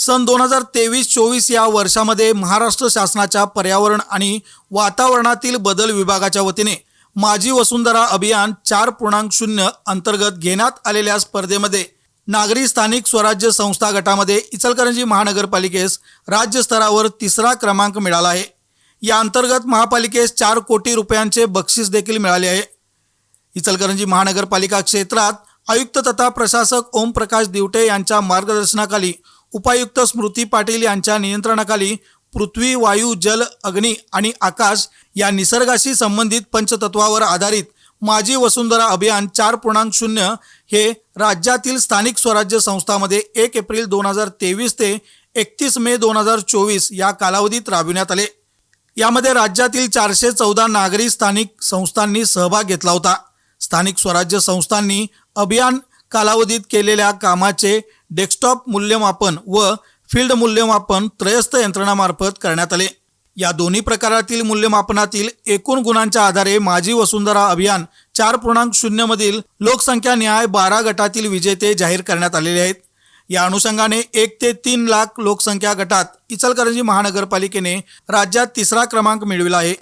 सन दोन हजार तेवीस चोवीस या वर्षामध्ये महाराष्ट्र शासनाच्या पर्यावरण आणि वातावरणातील बदल विभागाच्या वतीने माझी वसुंधरा अभियान चार पूर्णांक शून्य अंतर्गत घेण्यात आलेल्या स्पर्धेमध्ये नागरी स्थानिक स्वराज्य संस्था गटामध्ये इचलकरंजी महानगरपालिकेस राज्य स्तरावर तिसरा क्रमांक मिळाला आहे. या अंतर्गत महापालिकेस चार कोटी रुपयांचे बक्षीस देखील मिळाले आहे. इचलकरंजी महानगरपालिका क्षेत्रात आयुक्त तथा प्रशासक ओमप्रकाश दिवटे यांच्या मार्गदर्शनाखाली उपायुक्त स्मृती पाटील यांच्या नियंत्रणाखाली पृथ्वी वायू जल अग्नी आणि आकाश या निसर्गाशी संबंधित पंचतत्वावर आधारित माझी वसुंधरा अभियान चार पूर्णांक शून्य हे राज्यातील स्थानिक स्वराज्य संस्थामध्ये एक एप्रिल दोन हजार तेवीस ते एकतीस मे दोन हजार चोवीस या कालावधीत राबविण्यात आले. यामध्ये राज्यातील चारशे चौदा नागरी स्थानिक संस्थांनी सहभाग घेतला होता. स्थानिक स्वराज्य संस्थांनी अभियान कालावधीत केलेल्या कामाचे डेस्कटॉप मूल्यमापन व फील्ड मूल्यमापन त्रयस्थ यंत्रणामार्फत करण्यात आले. या दोन्ही प्रकारातील मूल्यमापनातील एकूण गुणांच्या आधारे माझी वसुंधरा अभियान चार पूर्णांक शून्यमधील लोकसंख्या न्याय बारा गटातील विजेते जाहीर करण्यात आलेले आहेत. या अनुषंगाने एक ते तीन लाख लोकसंख्या गटात इचलकरंजी महानगरपालिकेने राज्यात तिसरा क्रमांक मिळविला आहे.